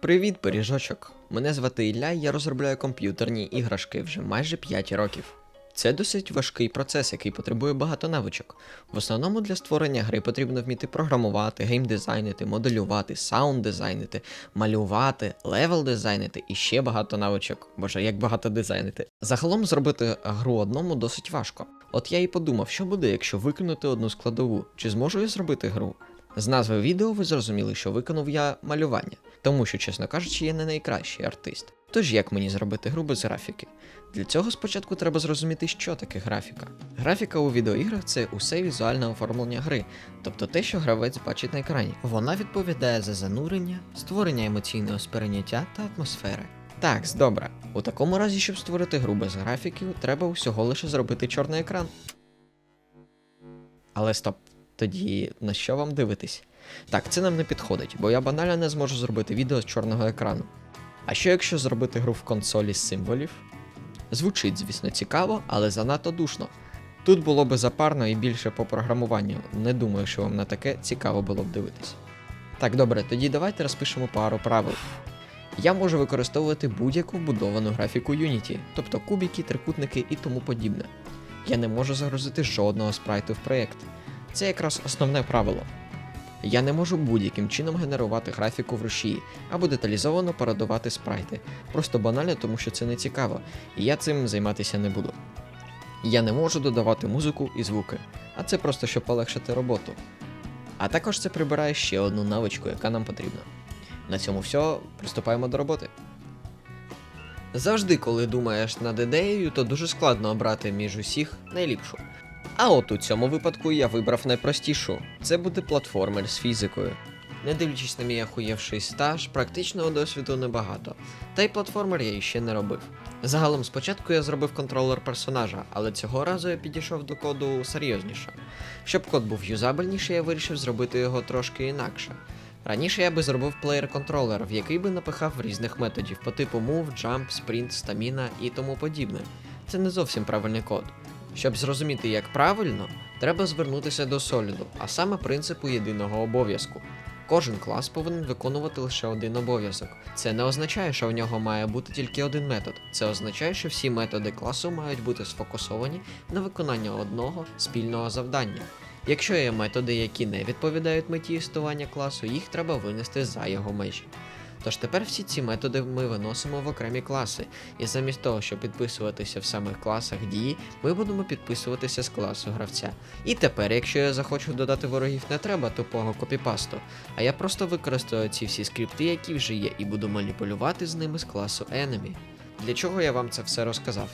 Привіт, пиріжочок! Мене звати Ілля, я розробляю комп'ютерні іграшки вже майже 5 років. Це досить важкий процес, який потребує багато навичок. В основному для створення гри потрібно вміти програмувати, геймдизайнити, моделювати, саунд дизайнити, малювати, левел дизайнити і ще багато навичок. Боже, як багато дизайнити. Загалом зробити гру одному досить важко. От я і подумав, що буде, якщо викинути одну складову, чи зможу я зробити гру? З назви відео ви зрозуміли, що виконав я малювання, тому що, чесно кажучи, я не найкращий артист. Тож як мені зробити гру без графіки? Для цього спочатку треба зрозуміти, що таке графіка. Графіка у відеоіграх це усе візуальне оформлення гри, тобто те, що гравець бачить на екрані. Вона відповідає за занурення, створення емоційного сприйняття та атмосфери. Так, добре. У такому разі, щоб створити гру без графіки, треба усього лише зробити чорний екран. Але стоп, тоді на що вам дивитись? Так, це нам не підходить, бо я банально не зможу зробити відео з чорного екрану. А що якщо зробити гру в консолі з символів? Звучить, звісно, цікаво, але занадто душно. Тут було би запарно і більше по програмуванню. Не думаю, що вам на таке цікаво було б дивитись. Так, добре, тоді давайте розпишемо пару правил. Я можу використовувати будь-яку вбудовану графіку Unity, тобто кубики, трикутники і тому подібне. Я не можу загрузити жодного спрайту в проєкт. Це якраз основне правило. Я не можу будь-яким чином генерувати графіку в рушії або деталізовано пародувати спрайти, просто банально тому що це не цікаво, і я цим займатися не буду. Я не можу додавати музику і звуки, а це просто щоб полегшити роботу. А також це прибирає ще одну навичку, яка нам потрібна. На цьому все, приступаємо до роботи. Завжди, коли думаєш над ідеєю, то дуже складно обрати між усіх найліпшу. А от у цьому випадку я вибрав найпростішу це буде платформер з фізикою. Не дивлячись на мій ахуєвший стаж, практичного досвіду небагато, та й платформер я іще не робив. Загалом спочатку я зробив контролер персонажа, але цього разу я підійшов до коду серйозніше. Щоб код був юзабельніший, я вирішив зробити його трошки інакше. Раніше я би зробив плеєр-контролер, в який би напихав різних методів по типу move, jump, sprint, stamina і тому подібне. Це не зовсім правильний код. Щоб зрозуміти, як правильно, треба звернутися до соліду, а саме принципу єдиного обов'язку. Кожен клас повинен виконувати лише один обов'язок. Це не означає, що в нього має бути тільки один метод. Це означає, що всі методи класу мають бути сфокусовані на виконання одного спільного завдання. Якщо є методи, які не відповідають меті існування класу, їх треба винести за його межі. Тож тепер всі ці методи ми виносимо в окремі класи, і замість того, щоб підписуватися в самих класах дії, ми будемо підписуватися з класу гравця. І тепер, якщо я захочу додати ворогів, не треба тупого копіпасту, а я просто використаю ці всі скрипти, які вже є, і буду маніпулювати з ними з класу Enemy. Для чого я вам це все розказав?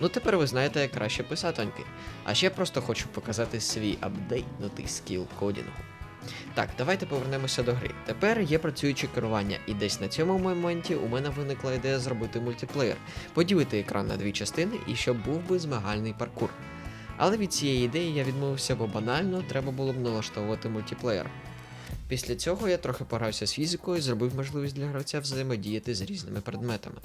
Ну тепер ви знаєте, як краще писатоньки. А ще просто хочу показати свій апдейтнутий скіл кодінгу. Так, давайте повернемося до гри. Тепер є працююче керування, і десь на цьому моменті у мене виникла ідея зробити мультиплеєр, поділити екран на дві частини і щоб був би змагальний паркур. Але від цієї ідеї я відмовився, бо банально треба було б налаштовувати мультиплеєр. Після цього я трохи погрався з фізикою і зробив можливість для гравця взаємодіяти з різними предметами.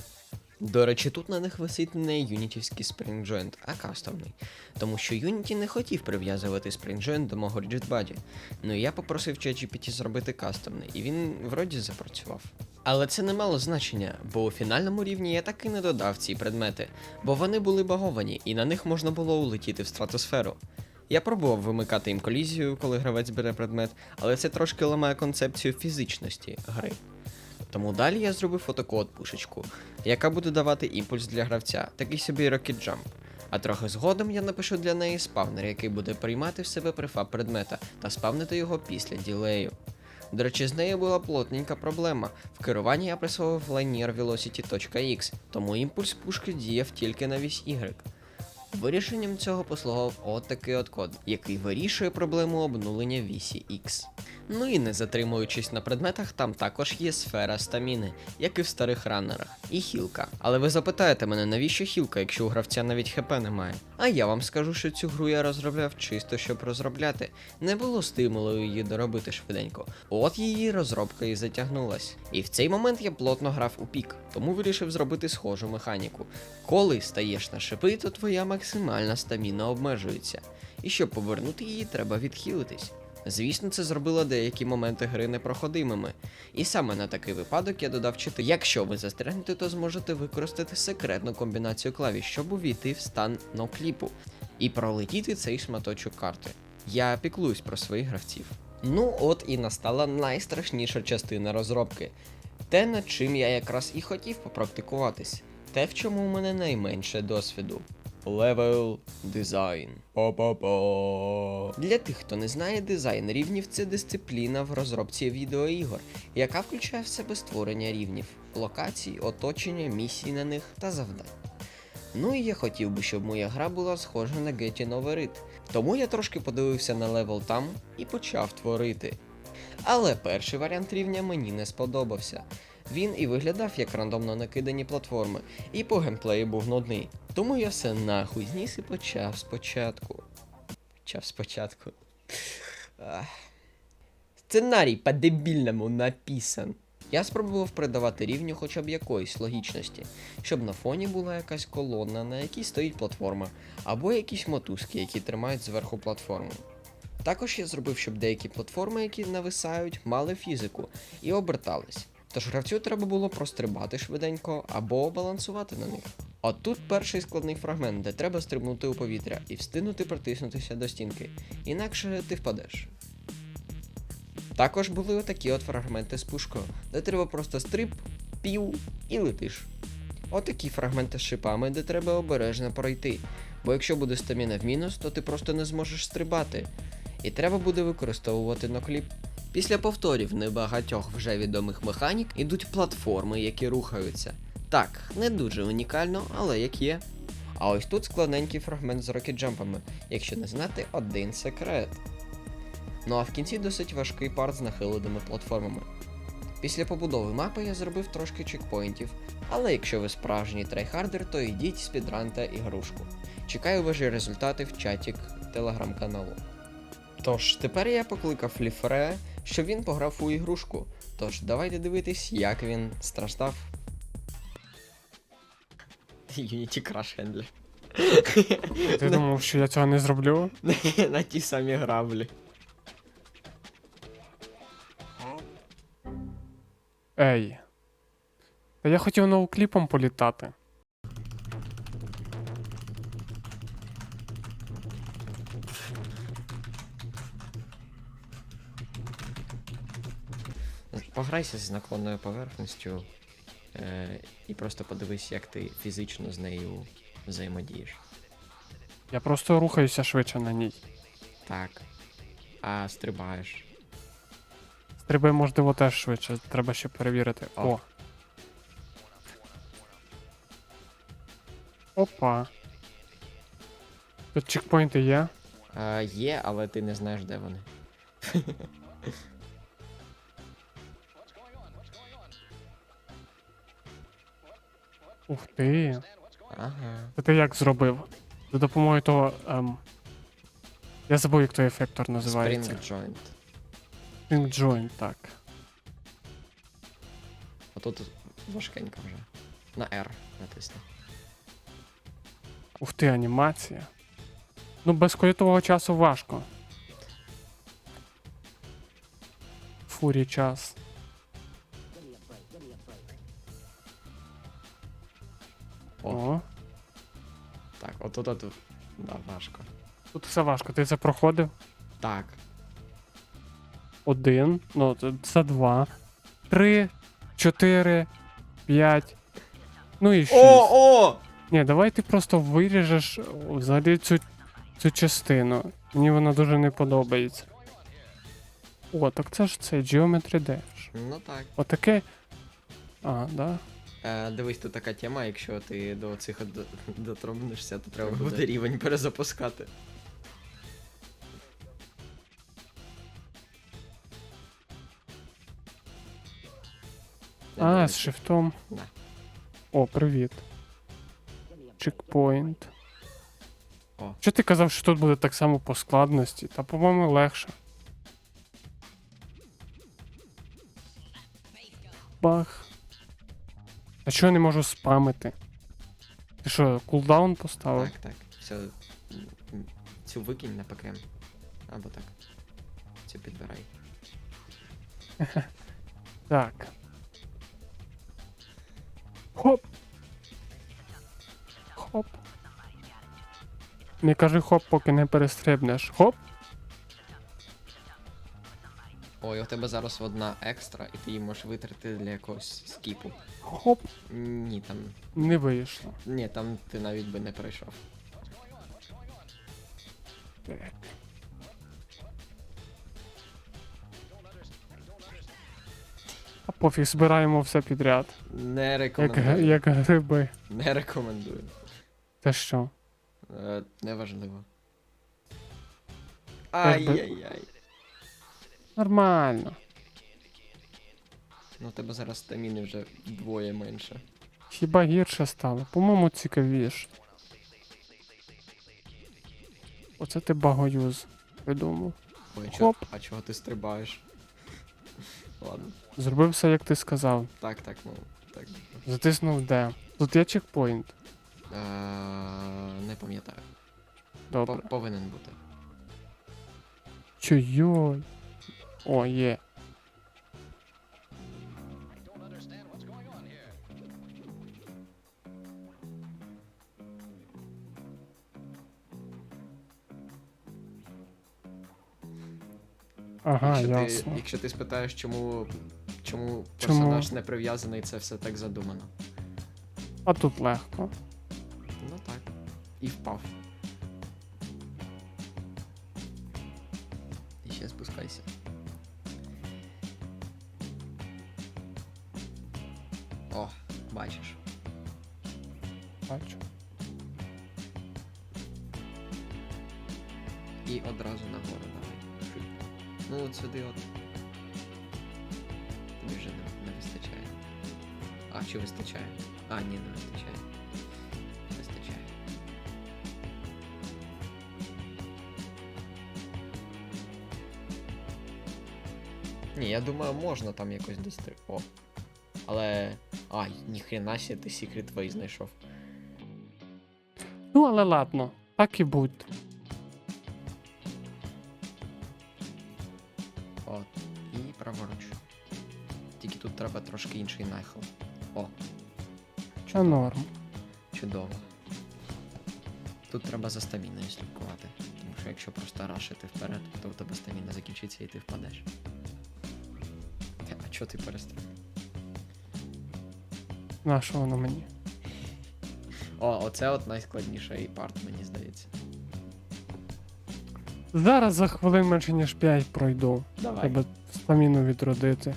До речі, тут на них висить не юнітівський Spring Joint, а кастомний. Тому що Unity не хотів прив'язувати Spring Joint до мого RigidBody. Ну і я попросив ChatGPT зробити кастомний, і він вроді запрацював. Але це не мало значення, бо у фінальному рівні я таки не додав ці предмети, бо вони були баговані, і на них можна було улетіти в стратосферу. Я пробував вимикати їм колізію, коли гравець бере предмет, але це трошки ламає концепцію фізичності гри. Тому далі я зробив отаку пушечку, яка буде давати імпульс для гравця, такий собі Rocket Jump. А трохи згодом я напишу для неї спавнер, який буде приймати в себе префаб предмета та спавнити його після ділею. До речі, з нею була плотненька проблема. В керуванні я присвоїв linear velocity.x, тому імпульс пушки діяв тільки на вісь Y. Вирішенням цього послугав от такий от код, який вирішує проблему обнулення вісі X. Ну і не затримуючись на предметах, там також є сфера стаміни, як і в старих раннерах, і хілка. Але ви запитаєте мене, навіщо хілка, якщо у гравця навіть ХП немає? А я вам скажу, що цю гру я розробляв чисто щоб розробляти. Не було стимулу її доробити швиденько. От її розробка і затягнулась. І в цей момент я плотно грав у пік, тому вирішив зробити схожу механіку. Коли стаєш на шипи, то твоя максимальна стаміна обмежується. І щоб повернути її, треба відхилитись. Звісно, це зробило деякі моменти гри непроходимими. І саме на такий випадок я додав чити. Якщо ви застрягнете, то зможете використати секретну комбінацію клавіш, щоб увійти в стан нокліпу і пролетіти цей шматочок карти. Я піклуюсь про своїх гравців. Ну от і настала найстрашніша частина розробки. Те, над чим я якраз і хотів попрактикуватись. Те, в чому у мене найменше досвіду. Левел дизайн. Па-па-па. Для тих, хто не знає, дизайн рівнів це дисципліна в розробці відеоігор, яка включає в себе створення рівнів, локацій, оточення, місій на них та завдань. Ну і я хотів би, щоб моя гра була схожа на Getting Over It. Тому я трошки подивився на левел там і почав творити. Але перший варіант рівня мені не сподобався. Він і виглядав як рандомно накидані платформи, і по геймплею був нудний. Тому я все нахуй зніс і почав спочатку. Почав спочатку. Сценарій по-дебільному написан. Я спробував придавати рівню хоча б якоїсь логічності, щоб на фоні була якась колона, на якій стоїть платформа, або якісь мотузки, які тримають зверху платформу. Також я зробив, щоб деякі платформи, які нависають, мали фізику і обертались. Тож гравцю треба було прострибати швиденько або балансувати на них. От тут перший складний фрагмент, де треба стрибнути у повітря і встигнути притиснутися до стінки, інакше ти впадеш. Також були отакі от фрагменти з пушкою, де треба просто стриб, пів і летиш. Отакі фрагменти з шипами, де треба обережно пройти, бо якщо буде стаміна в мінус, то ти просто не зможеш стрибати. І треба буде використовувати нокліп. Після повторів небагатьох вже відомих механік ідуть платформи, які рухаються. Так, не дуже унікально, але як є. А ось тут складненький фрагмент з рокетджампами, якщо не знати один секрет. Ну а в кінці досить важкий парт з нахиленими платформами. Після побудови мапи я зробив трошки чекпоінтів, але якщо ви справжній трайхардер, то йдіть спідранте ігрушку. Чекаю ваші результати в чаті телеграм-каналу. Тож, тепер я покликав Ліфре, щоб він пограв у ігрушку. Тож, давайте дивитись, як він страждав. Unity Crash Handler. Ти думав, що я цього не зроблю? На ті самі граблі. Ей. Та я хотів ноукліпом політати. Пограйся з наклонною поверхністю е, і просто подивись, як ти фізично з нею взаємодієш. Я просто рухаюся швидше на ній. Так. А стрибаєш. Стрибай, можливо, теж швидше. Треба ще перевірити. О. О. Опа. Тут чекпоінти є. Е, є, але ти не знаєш, де вони. Ух ти. Ага. Це ти як зробив? За допомогою того. Ем... Я забув, як той ефектор називається. Spring Joint. Spring Joint, так. А тут важкенько вже. На R натисни. Ух ти, анімація. Ну, без кольотового часу важко. Фурі час. О, О, так, отут от. Да, важко. тут все важко. Ти це проходив? Так. Один, ну, це- це два, три, чотири, п'ять. Ну і шість. О, о! Ні, давай ти просто виріжеш взагалі цю, цю частину. Мені вона дуже не подобається. О, так це ж це Geometry Dash. Ну так. Отаке. А, да. Е, дивись, тут така тема, якщо ти до цих от до- дотронешся, то треба Треба буде буде. рівень перезапускати. А, з шифтом. Да. О, привіт. Чекпоінт. О. Що ти казав, що тут буде так само по складності? Та, по-моєму, легше. Бах. А чого я не можу спамити? Ти що, кулдаун поставив? Так, так. Все. Цю викинь на ПКМ. Або так. Цю. Підбирай. Так. Хоп. Хоп. Не кажи хоп, поки не перестрибнеш. Хоп. Ой, у тебе зараз одна екстра, і ти її можеш витратити для якогось скіпу. Хоп. Ні, там. Не вийшло. Ні, там ти навіть би не пройшов. Так. А пофіг, збираємо все підряд. Не Як, рекомендую. як гриби. Не рекомендую. Та що? Е, неважливо. Ай-яй-яй. Нормально. Ну, у тебе зараз стаміни вже вдвоє менше. Хіба гірше стало? По-моєму, цікавіше. Оце ти багоюз придумав. Ой, Хоп. а чого ти стрибаєш? Ладно. Зробив все, як ти сказав. Так, так, ну. Так. Затиснув де. Тут є чекпоінт. Е, не пам'ятаю. Добре. По- повинен бути. Чо-йой. О, є. Ага, якщо, ясно. ти, якщо ти спитаєш, чому, чому Чому? персонаж не прив'язаний, це все так задумано. А тут легко. Ну так. І впав. І ще спускайся. Бачиш. Бачу. І одразу нагору давай. Швидко. Ну от сюди от. Тобі вже не, не вистачає. А, чи вистачає? А, ні, не вистачає. Вистачає. Ні, я думаю, можна там якось достри. О. Але. Ай, ніхрена сі ти Secret Way знайшов. Ну, але ладно, так і будь. От. І праворуч. Тільки тут треба трошки інший нахил. О. Це норм. Чудово. Тут треба за стаміною слідкувати. Тому що якщо просто рашити вперед, то у тебе стаміна закінчиться і ти впадеш. Е, А чого ти перестріл? На що воно мені? О, оце от найскладніший парт, мені здається. Зараз за хвилин менше ніж 5 пройду. Давай. Треба стаміну відродити.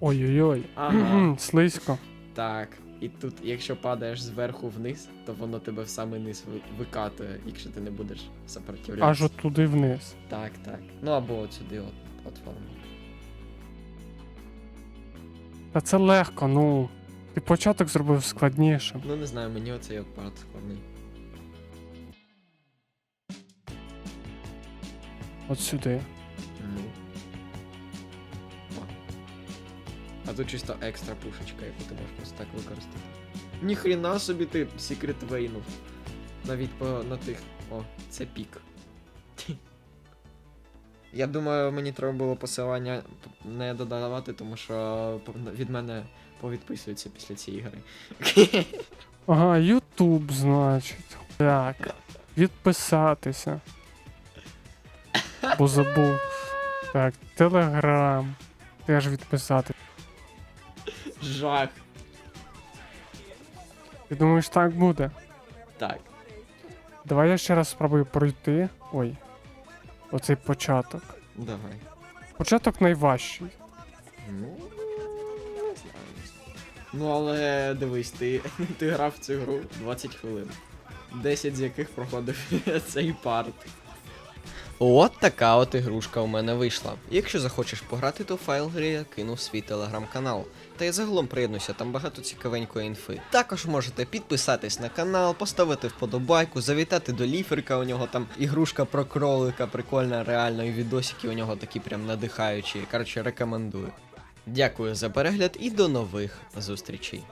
Ой-ой-ой. Ага. Слизько. Так. І тут, якщо падаєш зверху вниз, то воно тебе в самий низ викатує, якщо ти не будеш сопротивлятися. Аж от туди вниз. Так, так. Ну або от сюди от платформу. Та це легко, ну. Ти початок зробив складнішим. Ну не знаю, мені оцей от парт складний. От сюди. Ну. Тут чисто екстра пушечка, яку ти можеш просто так використати. Ніхрена собі ти секрет вейнув. Навіть по на тих. О, це пік. Я думаю, мені треба було посилання не додавати, тому що від мене повідписуються після цієї гри. Ага, Ютуб, значить. Так. Відписатися. Бо забув. Так, Телеграм. Теж відписати. Жах. Ти думаєш, так буде? Так. Давай я ще раз спробую пройти. Ой. Оцей початок. Давай. Початок найважчий. Ну. Ну, але дивись, ти, ти грав в цю гру 20 хвилин. 10 з яких проходив цей парт. От така от ігрушка у мене вийшла. Якщо захочеш пограти, то файл гри я кинув свій телеграм-канал. Та й загалом приєднуйся, там багато цікавенької інфи. Також можете підписатись на канал, поставити вподобайку, завітати до ліферка, у нього там ігрушка про кролика, прикольна, реально, і відосики у нього такі прям надихаючі. Коротше, рекомендую. Дякую за перегляд і до нових зустрічей.